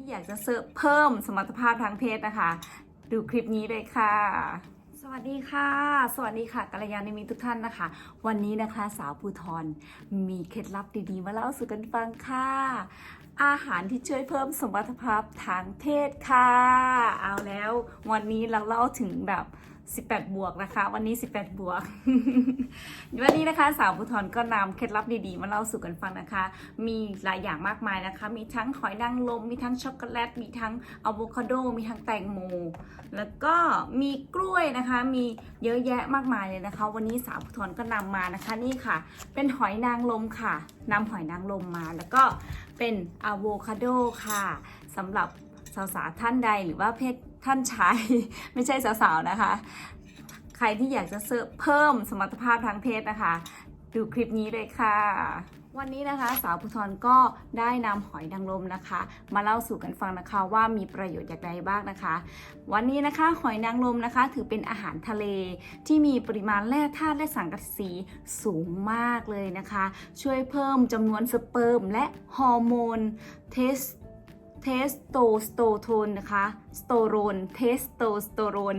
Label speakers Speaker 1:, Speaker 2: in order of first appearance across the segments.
Speaker 1: ที่อยากจะเสริมเพิ่มสมรรถภาพทางเพศนะคะ ดูคลิปนี้เลยค่ะ สวัสดีค่ะ สวัสดีค่ะกัลยาณมิตรทุกท่านนะคะ วันนี้นะคะสาวภูทรมีเคล็ดลับดีๆ มาเล่าสู่กันฟังค่ะ อาหารที่ช่วยเพิ่มสมรรถภาพทางเพศค่ะ เอาแล้ววันนี้เราเล่าถึงแบบ 18 บวกนะคะ วันนี้ 18 บวก วันนี้นะคะสาวภูทรก็นำเคล็ดลับดีๆ มาเล่าสู่กันฟังนะคะ มีหลายอย่างมากมายนะคะ มีทั้งหอยนางรมมีทั้งช็อกโกแลต มีทั้งอะโวคาโด มีทั้งแตงโม แล้วก็มีกล้วยนะคะ มีเยอะแยะมากมายเลยนะคะ วันนี้สาวภูทรก็นำมานะคะนี่ค่ะ เป็นหอยนางรมค่ะนำหอยนางรมมาแล้วก็เป็นอะโวคาโดค่ะสำหรับสาวๆท่านใดหรือว่าเพศ ท่านชายไม่ใช่สาวๆนะคะ ใครที่อยากจะเพิ่มสมรรถภาพทางเพศนะคะ ดูคลิปนี้เลยค่ะ วันนี้นะคะ สาวภูทรก็ได้นำหอยนางรมนะคะ มาเล่าสู่กันฟังนะคะว่ามีประโยชน์อย่างไรบ้างนะคะ วันนี้นะคะหอยนางรมนะคะ ถือเป็นอาหารทะเลที่มีปริมาณแร่ธาตุและสังกะสีสูงมากเลยนะคะ ช่วยเพิ่มจำนวนสเปิร์มและฮอร์โมนเทส เทสโตสโตโทนนะคะสโตโรนเทสโตสโตโรน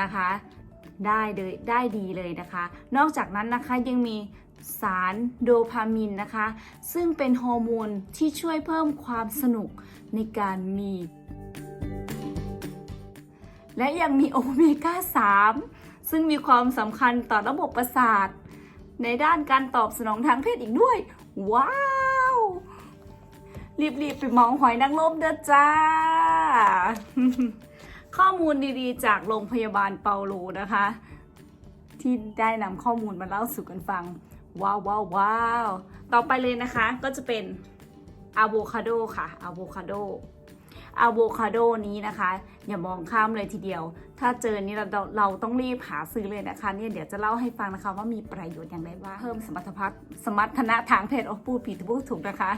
Speaker 1: นะคะได้เลยได้ดีเลยนะคะ นอกจากนั้นนะคะยังมีสารโดพามินนะคะ ซึ่งเป็นฮอร์โมนที่ช่วยเพิ่มความสนุกในการมี และยังมีโอเมก้า 3 ซึ่งมีความสำคัญต่อระบบประสาท ในด้านการตอบสนองทางเพศอีกด้วย ว้าว รีบๆไปมองหอยนางรมเด้อจ้า ข้อมูลดีๆ จากโรงพยาบาลเปาโลนะคะ ที่ได้นำข้อมูลมาเล่าสู่กันฟัง ว้าวว้าววาวต่อไปเลยนะคะก็จะเป็นอะโวคาโดค่ะอะโวคาโด อะโวคาโดนี้นะคะ อย่ามองข้ามเลยทีเดียว ถ้าเจอนี้เราเราต้องรีบหาซื้อเลยนะคะเนี่ยเดี๋ยวจะเล่าให้ฟังนะคะว่ามีประโยชน์อย่างไรบ้างเพิ่มสมรรถภาพสมรรถนะทางเพศโอ้พูดผิดพูดถูกนะคะ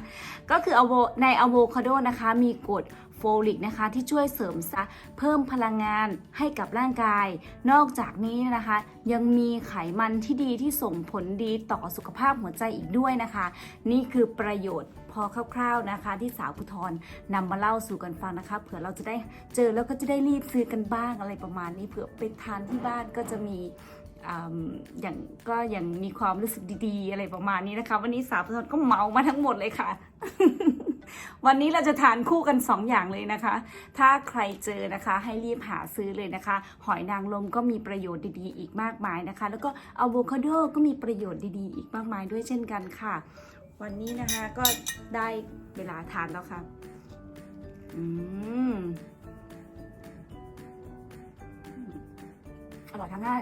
Speaker 1: ก็คืออะโวในอะโวคาโดนะคะมีกรดโฟลิกนะคะที่ช่วยเสริมซะเพิ่มพลังงานให้กับร่างกาย นอกจากนี้นะคะ ยังมีไขมันที่ดีที่ส่งผลดีต่อสุขภาพหัวใจอีกด้วยนะคะ นี่คือประโยชน์ อคร่าวๆนะคะ ที่สาวพุทรนำมาเล่าสู่กันฟังนะคะ เผื่อเราจะได้เจอแล้วก็จะได้รีบซื้อกันบ้างอะไรประมาณนี้เผื่อไปทานที่บ้านก็จะมีอ่าอย่างก็อยังมีความรู้สึกดีๆ อะไรประมาณนี้นะคะ วันนี้สาวพุทรก็เมามาทั้งหมดเลยค่ะ วันนี้เราจะทานคู่กัน 2 อย่างเลยนะคะ ถ้าใครเจอนะคะให้รีบหาซื้อเลยนะคะ หอยนางรมก็มีประโยชน์ดีๆ อีกมากมายนะคะ แล้วก็อะโวคาโดก็มีประโยชน์ดีๆ อีกมากมายด้วยเช่นกันค่ะ วันนี้นะคะก็ได้เวลาทานแล้วค่ะ อืม อร่อยทั้งง่าย